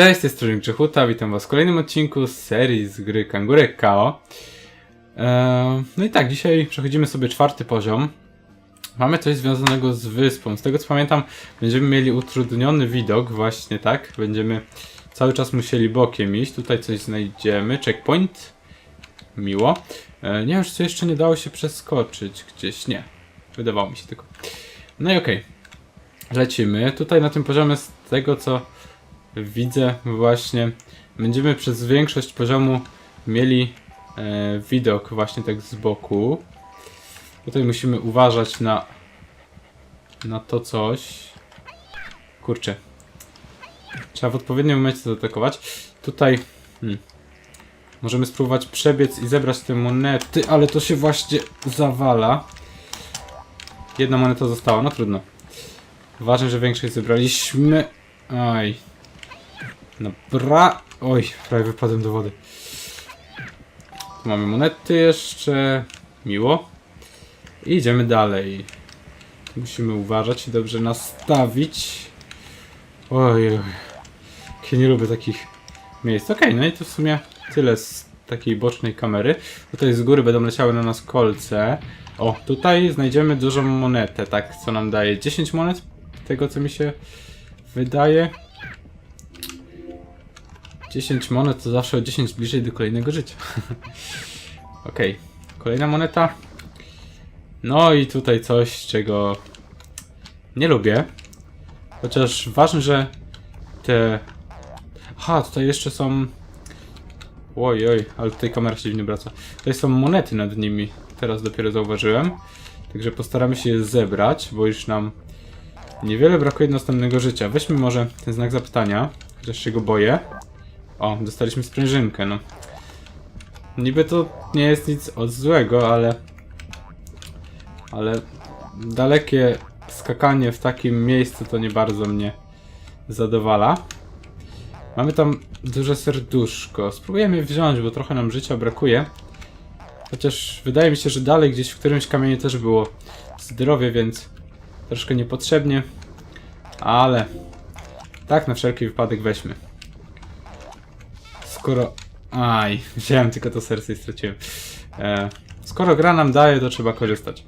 Cześć, tej strony Grzechuta, witam was w kolejnym odcinku z serii z gry Kangurek KO. Eee, no i tak, dzisiaj przechodzimy sobie czwarty poziom. Mamy coś związanego z wyspą. Z tego co pamiętam, będziemy mieli utrudniony widok, właśnie tak. Będziemy cały czas musieli bokiem iść. Tutaj coś znajdziemy. Checkpoint. Miło. Eee, nie wiem, czy jeszcze nie dało się przeskoczyć gdzieś. Nie. Wydawało mi się tylko. No i okej. Lecimy. Tutaj na tym poziomie z tego co widzę właśnie będziemy przez większość poziomu mieli e, widok właśnie tak z boku. Tutaj musimy uważać na na to coś. Kurczę. Trzeba w odpowiednim momencie zaatakować. Tutaj hmm, możemy spróbować przebiec i zebrać te monety, ale to się właśnie zawala. Jedna moneta została, no trudno. Ważne, że większość zebraliśmy. Aj, Dobra. Oj, prawie wypadłem do wody. Tu mamy monety jeszcze. Miło. I idziemy dalej. Musimy uważać i dobrze nastawić. Oj, oj. Ja nie lubię takich miejsc. Okej, no i to w sumie tyle z takiej bocznej kamery. Tutaj z góry będą leciały na nas kolce. O, tutaj znajdziemy dużą monetę, tak, co nam daje 10 monet, tego co mi się wydaje. 10 monet to zawsze o 10 bliżej do kolejnego życia. Okej, kolejna moneta. No i tutaj coś, czego nie lubię. Chociaż ważne, że te... Aha, tutaj jeszcze są... Oj, oj, ale tutaj kamera się dziwnie wraca. Tutaj są monety nad nimi. Teraz dopiero zauważyłem. Także postaramy się je zebrać, bo już nam niewiele brakuje do następnego życia. Weźmy może ten znak zapytania, chociaż się go boję. O, dostaliśmy sprężynkę, no. Niby to nie jest nic od złego, ale... Ale dalekie skakanie w takim miejscu to nie bardzo mnie zadowala. Mamy tam duże serduszko. Spróbujemy je wziąć, bo trochę nam życia brakuje. Chociaż wydaje mi się, że dalej gdzieś w którymś kamieniu też było zdrowie, więc troszkę niepotrzebnie. Ale tak na wszelki wypadek weźmy. Skoro... Aj, wziąłem tylko to serce i straciłem. E, skoro gra nam daje, to trzeba korzystać.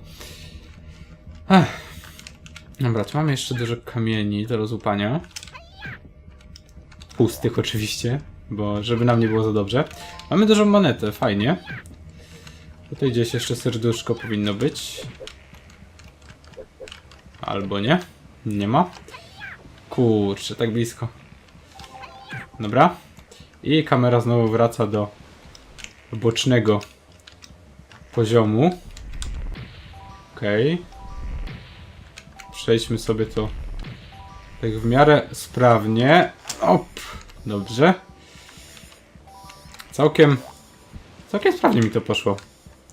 Ech. Dobra, tu mamy jeszcze dużo kamieni do rozłupania. Pustych oczywiście, bo żeby nam nie było za dobrze. Mamy dużą monetę, fajnie. Tutaj gdzieś jeszcze serduszko powinno być. Albo nie. Nie ma. Kurczę, tak blisko. Dobra. I kamera znowu wraca do bocznego poziomu. Okej. Przejdźmy sobie to tak w miarę sprawnie. Op. Dobrze. Całkiem całkiem sprawnie mi to poszło.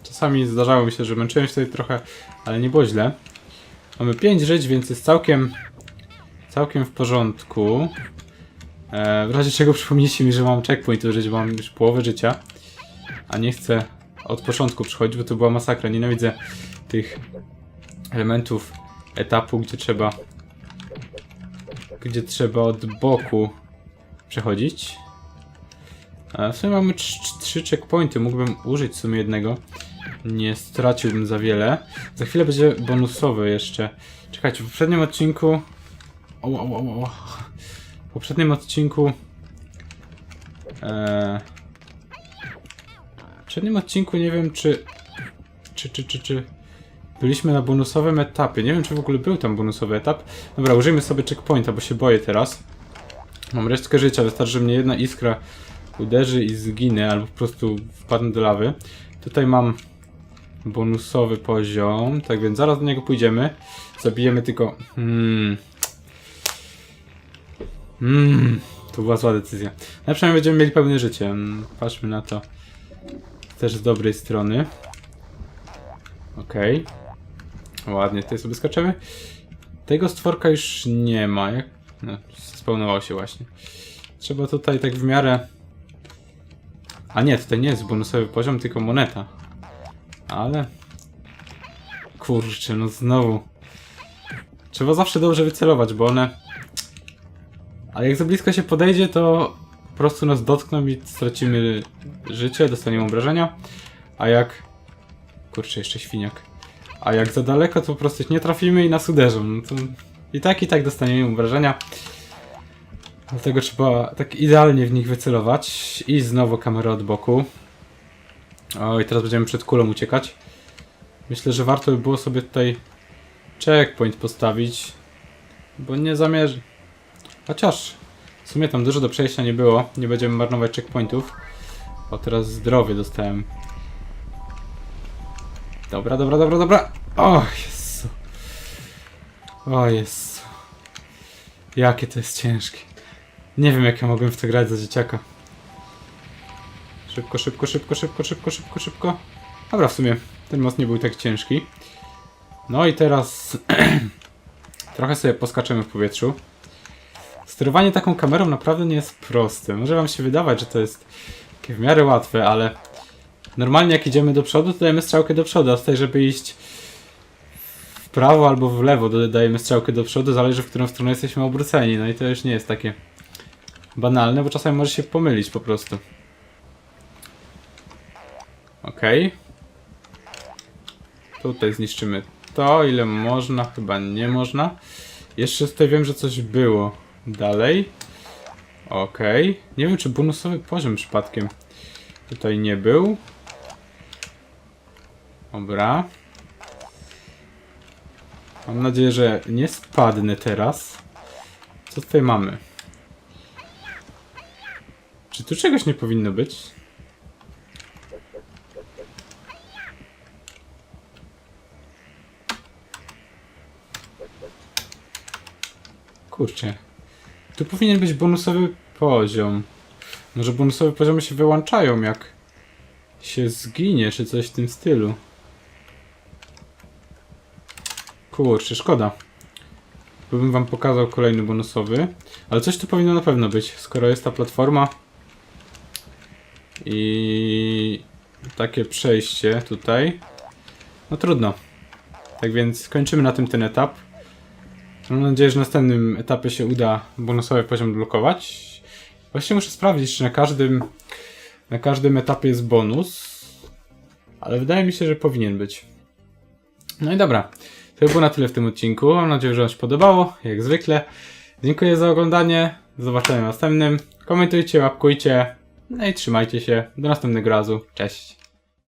Czasami zdarzało mi się, że męczyłem się tutaj trochę, ale nie było źle. Mamy 5 żyć, więc jest całkiem całkiem w porządku. E, w razie czego przypomnijcie mi, że mam checkpoint bo mam już połowę życia. A nie chcę od początku przychodzić, bo to była masakra. Nienawidzę tych elementów etapu, gdzie trzeba gdzie trzeba od boku przechodzić. E, w sumie mamy trz- trzy checkpointy, mógłbym użyć w sumie jednego. Nie straciłbym za wiele. Za chwilę będzie bonusowy jeszcze. Czekajcie, w poprzednim odcinku... O, o, o, o. W poprzednim odcinku... E... W poprzednim odcinku nie wiem czy... Czy, czy, czy, czy... Byliśmy na bonusowym etapie. Nie wiem czy w ogóle był tam bonusowy etap. Dobra, użyjmy sobie checkpointa, bo się boję teraz. Mam resztkę życia, wystarczy, że mnie jedna iskra uderzy i zginę, albo po prostu wpadnę do lawy. Tutaj mam bonusowy poziom, tak więc zaraz do niego pójdziemy. Zabijemy tylko... Hmm. Hmm. To była zła decyzja. Ale przynajmniej będziemy mieli pełne życie. Mm, Patrzmy na to też z dobrej strony. Okej. Ładnie, tutaj sobie skaczemy. Tego stworka już nie ma. Jak... No, spełnował się właśnie. Trzeba tutaj tak w miarę... A nie, tutaj nie jest bonusowy poziom, tylko moneta. Ale... Kurczę, no znowu. Trzeba zawsze dobrze wycelować, bo one... Ale jak za blisko się podejdzie, to po prostu nas dotkną i stracimy życie, dostaniemy obrażenia. A jak... Kurczę, jeszcze świniak. A jak za daleko, to po prostu nie trafimy i nas uderzą. No to I tak, i tak dostaniemy obrażenia. Dlatego trzeba tak idealnie w nich wycelować. I znowu kamerę od boku. Oj, teraz będziemy przed kulą uciekać. Myślę, że warto by było sobie tutaj checkpoint postawić. Bo nie zamierzy. Chociaż w sumie tam dużo do przejścia nie było. Nie będziemy marnować checkpointów. O, teraz zdrowie dostałem. Dobra, dobra, dobra, dobra. O, Jezu. O, Jezu. Jakie to jest ciężkie. Nie wiem, jak ja mogłem w to grać za dzieciaka. Szybko, szybko, szybko, szybko, szybko, szybko, szybko. Dobra, w sumie ten most nie był tak ciężki. No i teraz trochę sobie poskaczemy w powietrzu. Sterowanie taką kamerą naprawdę nie jest proste. Może wam się wydawać, że to jest takie w miarę łatwe, ale normalnie jak idziemy do przodu, to dajemy strzałkę do przodu, a tutaj, żeby iść w prawo albo w lewo, to dajemy strzałkę do przodu, zależy w którą stronę jesteśmy obróceni. No i to już nie jest takie banalne, bo czasami może się pomylić po prostu. Okej. Tutaj zniszczymy to, ile można, chyba nie można. Jeszcze tutaj wiem, że coś było dalej. Okej. Nie wiem, czy bonusowy poziom przypadkiem tutaj nie był. Dobra. Mam nadzieję, że nie spadnę teraz. Co tutaj mamy? Czy tu czegoś nie powinno być? Kurczę. Tu powinien być bonusowy poziom. Może bonusowe poziomy się wyłączają, jak się zginie, czy coś w tym stylu. Kurczę, szkoda. Bym wam pokazał kolejny bonusowy. Ale coś tu powinno na pewno być, skoro jest ta platforma. I takie przejście tutaj. No trudno. Tak więc kończymy na tym ten etap. Mam nadzieję, że w następnym etapie się uda bonusowy poziom blokować. Właściwie muszę sprawdzić, czy na każdym na każdym etapie jest bonus. Ale wydaje mi się, że powinien być. No i dobra. To by było na tyle w tym odcinku. Mam nadzieję, że Wam się podobało, jak zwykle. Dziękuję za oglądanie. Do zobaczenia w następnym. Komentujcie, łapkujcie. No i trzymajcie się. Do następnego razu. Cześć.